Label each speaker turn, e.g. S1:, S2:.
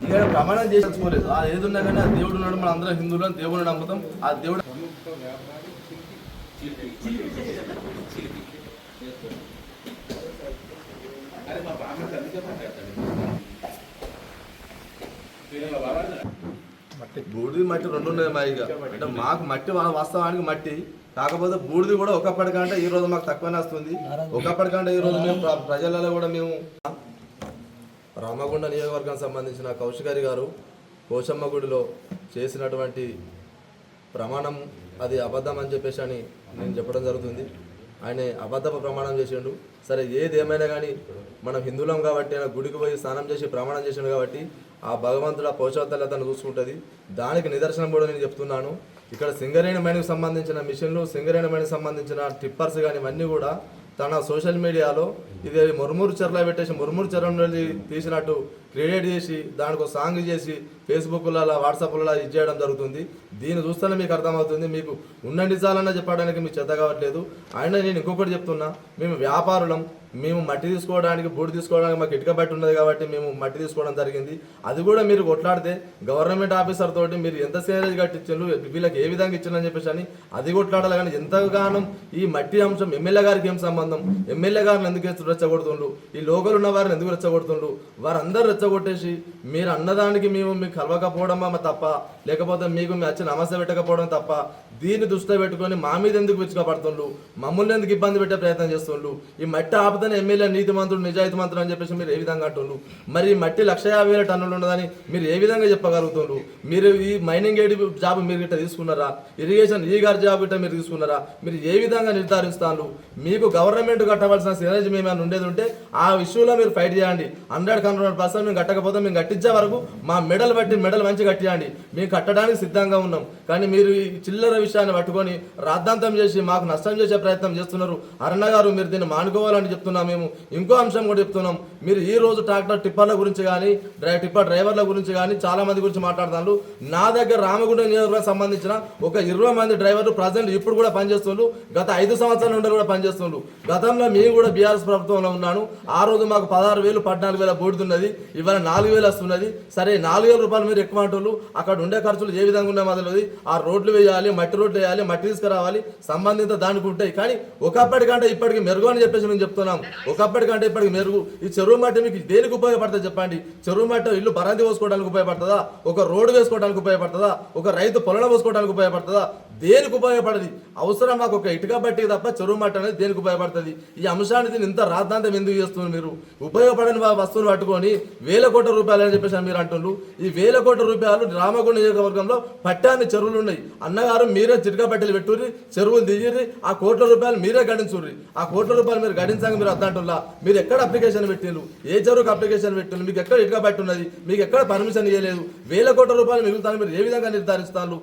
S1: ఇక్కడ ప్రమాణం చేసుకోలేదు ఆ ఏది ఉన్నా కానీ ఆ దేవుడు ఉన్నాడు మన అందరం హిందువులు అని దేవుడు నమ్ముతాం ఆ దేవుడు మట్టి బూడిది మట్టి రెండు ఉన్నాయి మా ఇక అంటే మాకు మట్టి వాళ్ళ వాస్తవానికి మట్టి. కాకపోతే బూడిది కూడా ఒకప్పటికంటే ఈ రోజు మాకు తక్కువనే వస్తుంది. ఒకప్పటికంటే ఈ రోజు మేము ప్ర- ప్రజలలో కూడా మేము రామగుండ నియోజకవర్గం సంబంధించిన కౌశికారి గారు కోశమ్మ గుడిలో చేసినటువంటి ప్రమాణం అది అబద్ధం అని చెప్పేసి అని నేను చెప్పడం జరుగుతుంది. ఆయన అబద్ధపు ప్రమాణం చేసిండు. సరే ఏది ఏమైనా కానీ మనం హిందువులం కాబట్టి ఆయన గుడికి పోయి స్నానం చేసి ప్రమాణం చేసిండు కాబట్టి ఆ భగవంతుడు ఆ పోషవతల్లి అతను చూసుకుంటుంది. దానికి నిదర్శనం కూడా నేను చెప్తున్నాను. ఇక్కడ సింగరేణి మణికి సంబంధించిన మిషన్లు సింగరేణి మైన్కి సంబంధించిన టిప్పర్స్ కానీ ఇవన్నీ కూడా తన సోషల్ మీడియాలో ఇది మురుమూరు చెరలో పెట్టేసి మురుమూరు చెర నుండి తీసినట్టు క్రియేట్ చేసి దానికి ఒక సాంగ్ చేసి ఫేస్బుక్లలో వాట్సాప్లలో ఇది చేయడం జరుగుతుంది. దీన్ని చూస్తేనే మీకు అర్థమవుతుంది. మీకు ఉన్న నిజాలన్నా చెప్పడానికి మీకు చెత్త కావట్లేదు. ఆయన నేను ఇంకొకటి చెప్తున్నా. మేము వ్యాపారులం. మేము మట్టి తీసుకోవడానికి బూడి తీసుకోవడానికి మాకు ఇటుక బట్టి ఉన్నది కాబట్టి మేము మట్టి తీసుకోవడం జరిగింది. అది కూడా మీరు కొట్లాడితే గవర్నమెంట్ ఆఫీసర్ తోటి మీరు ఎంత సేరేజ్ కట్టించారు వీళ్ళకి ఏ విధంగా ఇచ్చారని చెప్పేసి అని అది కొట్లాడాలి. కానీ ఎంతగానో ఈ మట్టి అంశం ఎమ్మెల్యే గారికి ఏం సంబంధం? ఎమ్మెల్యే గారిని ఎందుకు రెచ్చగొడుతుండ్రు? ఈ లోకల్ ఉన్న వారిని ఎందుకు రెచ్చగొడుతుండ్రు? వారందరూ రెచ్చగొట్టేసి మీరు అన్నదానికి మేము మీకు కలవకపోవడమా తప్ప లేకపోతే మీకు మీ వచ్చి నమస్తే పెట్టకపోవడం తప్ప దీన్ని దృష్టిలో పెట్టుకొని మా మీద ఎందుకు విచ్చుకపడుతుండ్రు మమ్మల్ని ఎందుకు ఇబ్బంది పెట్టే ప్రయత్నం చేస్తుండ్రు? ఈ మట్టి ఆపుతనే ఎమ్మెల్యే నీతి మంత్రుడు నిజాయితీ అని చెప్పేసి మీరు ఏ విధంగా అంటుండ్రు? మరి ఈ మట్టి లక్ష యాభై వేల టన్నులు ఉండదని మీరు ఏ విధంగా చెప్పగలుగుతుండ్రు? మీరు ఈ మైనింగ్ ఎయిడ్ జాబ్ మీరు గిట్ట తీసుకున్నారా? ఇరిగేషన్ ఈ గారి జాబ్ గిట్ట మీరు తీసుకున్నారా? మీరు ఏ విధంగా నిర్ధారిస్తాను మీకు గవర్నమెంట్ కట్టవలసిన సినర్జీ మేము ఉండేది ఉంటే ఆ విషయంలో మీరు ఫైట్ చేయండి. హండ్రెడ్ హండ్రెడ్ పర్సెంట్ మేము కట్టకపోతే మేము కట్టించే వరకు మా మెడల్ బట్టి మెడల్ మంచి కట్టియండి. మేము కట్టడానికి సిద్ధంగా ఉన్నాం. కానీ మీరు ఈ చిల్లర విషయాన్ని పట్టుకొని రాద్ధాంతం చేసి మాకు నష్టం చేసే ప్రయత్నం చేస్తున్నారు. అరుణ గారు మీరు దీన్ని మానుకోవాలని చెప్తున్నాం మేము. ఇంకో అంశం కూడా చెప్తున్నాం. మీరు ఈ రోజు ట్రాక్టర్ టిప్పర్ల గురించి కానీ డ్రై టిప్పర్ డ్రైవర్ల గురించి కానీ చాలా మంది గురించి మాట్లాడుతున్నారు. నా దగ్గర రామగుండ నియోజకవర్గం సంబంధించిన ఒక ఇరవై మంది డ్రైవర్లు ప్రజెంట్ ఇప్పుడు కూడా పనిచేస్తున్నారు. గత ఐదు సంవత్సరాల నుండి కూడా పనిచేస్తున్నారు. గతంలో మేము కూడా బీఆర్ఎస్ ప్రభుత్వంలో ఉన్నాను. ఆ రోజు మాకు పదహారు వేలు పద్నాలుగు వేల బూడుతున్నది ఇవాళ నాలుగు వేలు వస్తున్నది. సరే నాలుగు వేల రూపాయలు మీరు ఎక్కువ అంటున్నారు అక్కడ ఉండే ఖర్చులు ఏ విధంగా ఉన్నాయి మొదలది ఆ రోడ్లు వేయాలి మట్టి రోడ్లు వేయాలి మట్టి తీసుకురావాలి సంబంధిత దానికి ఉంటాయి. కానీ ఒకప్పటికంటే ఇప్పటికి మెరుగు అని చెప్పేసి మేము చెప్తున్నాం. ఒకప్పటికంటే ఇప్పటికి మెరుగు. ఈ చెరువు మట్టి మీకు దేనికి ఉపయోగపడుతుంది చెప్పండి? చెరువు మట్టి ఇల్లు బరాంతి పోసుకోవడానికి ఉపయోగపడుతుందా? ఒక రోడ్డు వేసుకోవడానికి ఉపయోగపడుతుందా? ఒక రైతు పొలం పోసుకోవడానికి ఉపయోగపడుతుందా? దేనికి ఉపయోగపడది? అవసరం మాకు ఒక ఇటుక బట్టి తప్ప చెరువు మట్టి అనేది దేనికి ఉపయోగపడుతుంది? ఈ అంశాన్ని దీన్ని ఇంత రాద్ధాంతం ఎందుకు చేస్తున్నారు మీరు? ఉపయోగపడని వస్తువులు పట్టుకొని వేల కోట్ల రూపాయలు అని చెప్పేసి మీరు అంటున్నారు. ఈ వేల కోట్ల రూపాయలు రామగుండ నియోజకవర్గంలో పట్టాన్ని చెరువులు ఉన్నాయి. అన్నగారు మీరే చిటుక బట్టలు పెట్టుర్రి చెరువులు దిగిర్రి ఆ కోట్ల రూపాయలు మీరే గడించుర్రి. ఆ కోట్ల రూపాయలు మీరు గడించాక మీరు అద్దంటున్నా మీరు ఎక్కడ అప్లికేషన్ పెట్టిండ్రు ఏ చెరువుకు అప్లికేషన్ పెట్టిండ్రు మీకు ఎక్కడ ఇటుక బట్టి ఉన్నది? మీకు ఎక్కడ పర్మిషన్ ఇవ్వలేదు వేల కోట్ల రూపాయలు మిగులుతాను మీరు ఏ విధంగా నిర్ధారిస్తారు?